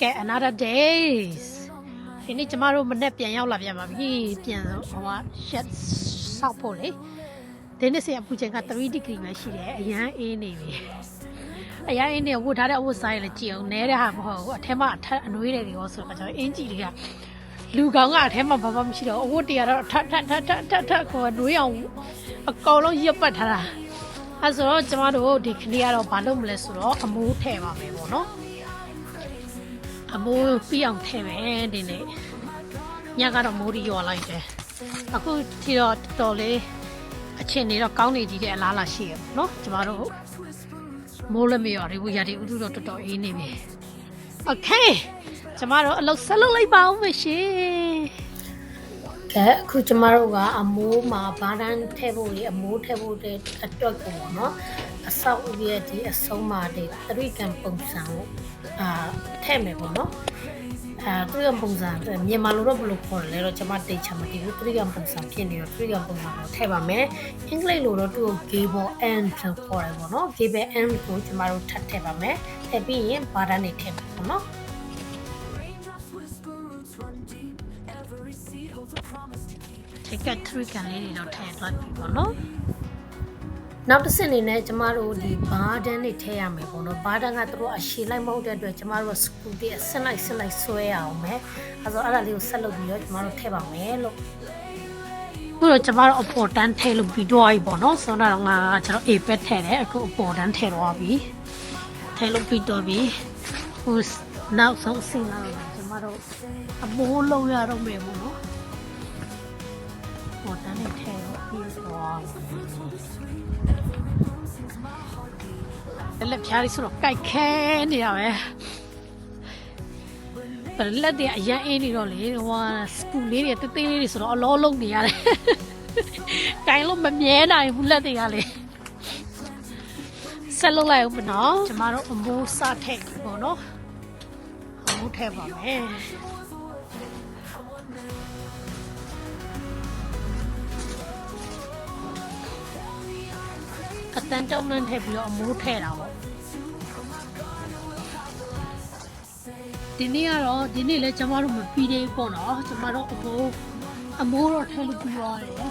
ကဲ another days ဒီနေ့ကျမတို့မနေ့ပြန်ရောက်လာပြန်ပါပြီပြန်ဟိုက shed ဆောက်ဖို့လေဒီနေ့စီအပူချိန်က3 degree ပဲရှိတယ်အရန်အေးနေပြီအရန်အေးနေဝတ်ထားတဲ့အဝတ်စားရလည်းကြည့်အောင်နဲတဲ့ဟာမဟုတ်ဘူးအထက်မှာအထက်အနွေးတွေရောဆိုတော့ကျွန်တော်အင်ဂျီတွေကလူကောင်ကအထက်မှာဘာမှမရှိတော့အဝတ်တွေကတော့ထထထထထထကိုနွေးအောင်အကောင်လုံးရပ်ပတ်ထားတာအဲဆိုတော့ကျမတို့ဒီကနေ့ကတော့ဘာလုပ်မလဲဆိုတော့အမိုးထည့်ပါမယ်ပေါ့နော် အမိုးပြအောင်ထည့်မယ်ဒီနေ့ညကတော့မိုးရီရော်လိုက်တယ်အခုထိတော့တော်တော်လေးအချင်းနေတော့ကောင်းနေကြည့်တဲ့အလားလာရှိရပေါ့နော်ကျမတို့မိုးလည်းမရော်ဘူးရာဒီဥတုတော့တော်တော်အေးနေပြီโอเคကျမတို့အလုပ်ဆက်လုပ်လိုက်ပါဦးမရှင်ကဲအခုကျမတို့ကအမိုးမှာဘာတန်းထည့်ဖို့လေအမိုးထည့်ဖို့တဲ့အတွက်ကိုပေါ့နော် အဆောက်အဦရဲ့ဒီအဆုံးမှာဒီသရိကံပုံစံကိုအာထည့်မယ်ပေါ့နော်အဲသရိကံပုံစံမြန်မာလိုတော့ဘယ်လိုခေါ်လဲတော့ကျမတိတ်ချမသိဘူးသရိကံပုံစံဖြစ်နေတော့သရိကံပုံစံကိုထည့်ပါမယ်အင်္ဂလိပ်လိုတော့သူ့ကို gable end လို့ခေါ်တယ်ပေါ့နော် gable end ကိုကျမတို့ထပ်ထည့်ပါမယ်ထည့်ပြီးရင်ဘာတန်းနေထည့်မယ်ပေါ့နော် take a three ကန်လေးတွေတော့ထည့်သွားပြီပေါ့ နော်နောက်တစ်ဆင့်အနေနဲ့ကျမတို့ဒီဘားဒန်တွေထည့်ရမယ်ပေါ့နော်ဘားဒန်ကသူတို့အရှည်လိုက်မဟုတ်တဲ့အတွက်ကျမတို့စကူတီအဆင့်လိုက်ဆင့်လိုက်ဆွဲရအောင်မယ်အဲဆိုအဲ့ဒါလေးကိုဆက်လုပ်ပြီးတော့ကျမတို့ထည့်ပါမယ်လို့ခုတော့ကျမတို့အပေါ်တန်းထည့်လို့ပြီးတော့ပြီပေါ့နော်ဆိုတော့ငါကျွန်တော် A ပက်ထည့်တယ်အခုအပေါ်တန်းထည့်တော့ပြီထည့်လို့ပြီးတော့ပြီဟိုနောက်ဆုံးဆင်းလာတော့ကျမတို့အမိုးလုံးရတော့မယ်ပေါ့နော် ပေါ်တန်းနဲ့ထဲတော့ပြီးတော့လက်ဖြားလေးဆိုတော့ကြိုက်ခဲနေတာပဲပလက်တွေအရင်အင်းနေတော့လေဟိုစကူလေးတွေတေးသေးလေးတွေဆိုတော့အလောလုံးနေရတယ်တိုင်းလို့မမြဲနိုင်ဘူးလက်တွေကလေဆက်လုပ်လိုက်ဦးမနော်ကျမတို့အမိုးစထည့်ပေါ့နော်အမိုးထည့်ပါမယ် အတန်တုံးနှန်းထည့်ပြီးတော့အမိုးထည့်တာပေါ့ဒီနေ့ကတော့ဒီနေ့လဲကျမတို့မပြီးသေးဘူးပေါ့နော်ကျမတို့အမိုးအမိုးတော့ထည့်လို့ပြီးသွားတယ်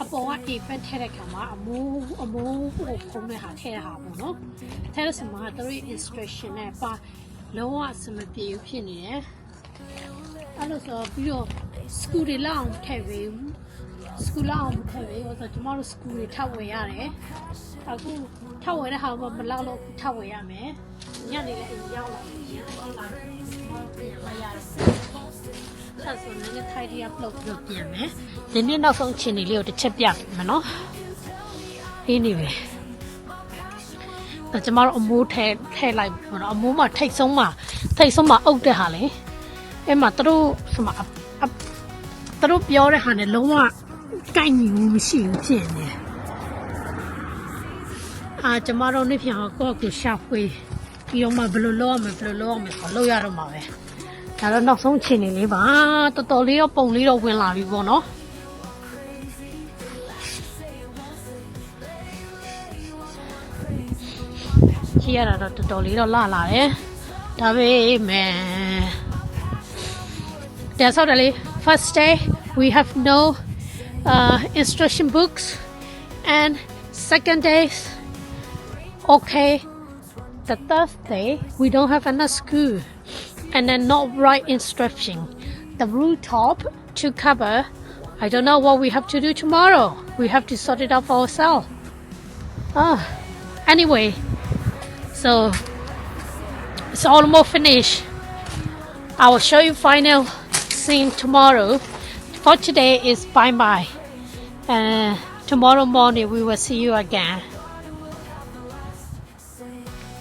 အပေါ်ကအေဖက်ထည့်တဲ့ခါမှာအမိုးအမိုးကိုခုံးတဲ့ဟာထည့်တာပေါ့နော်ထည့်တဲ့စမှာသူတို့ instruction နဲ့ပါလုံးဝအဆင်မပြေဘူးဖြစ်နေတယ်အဲ့လိုဆိုပြီးတော့ school တွေလောက်အောင်ထည့်ပေးဘူးစကူလာအောင်ထည့်ပေးဆိုတော့ကျမတို့စကူတွေထောက်ဝယ်ရတယ် အခုထောက်ဝယ်တဲ့ဟာမှမလောက်လို့ထောက်ဝယ်ရမယ်ညနေလည်းအိမ်ရောက်လာပြီရောက်လာတယ်ကျမတို့ပြန်လာရတယ်ဆက်ဆိုနေနေထိုင်ရပလုတ်ပြုတ်ပြန်မယ်ဒီနေ့နောက်ဆုံးချင်းလေးကိုတစ်ချက်ပြမယ်နော်အေးနေပဲဒါကျမတို့အမိုးထဲထဲလိုက်ပေါ့နော်အမိုးမှာထိတ်ဆုံးမှာထိတ်ဆုံးမှာအုပ်တဲ့ဟာလေအဲ့မှာသူတို့ဆိုမှာအသူတို့ပြောတဲ့ဟာနဲ့လုံးဝကိုက်ညီမှုမရှိဘူးဖြစ်နေတယ်။ အာကျမတို့နေ့ပြန်ကိုယ့်ကိုရှာဖွေပြီးတော့မှဘယ်လိုလုပ်ရမလဲဘယ်လိုလုပ်ရမလဲဆိုတော့လုပ်ရတော့မှာပဲ။ဒါတော့နောက်ဆုံးချိန်နေလေးပါတော်တော်လေးတော့ပုံလေးတော့ဝင်လာပြီပေါ့နော်။ကြည့်ရတာတော့တော်တော်လေးတော့လှလာတယ်။ဒါပေမဲ့ That's all really. First day, we have no uh, instruction books, and second day, okay. The third day, we don't have enough school, and then not right instruction. The rooftop to cover. I don't know what we have to do tomorrow. We have to sort it out for ourselves. Ah, anyway, so it's almost finished. I will show you final scene tomorrow. For today is bye bye. Uh, tomorrow morning we will see you again.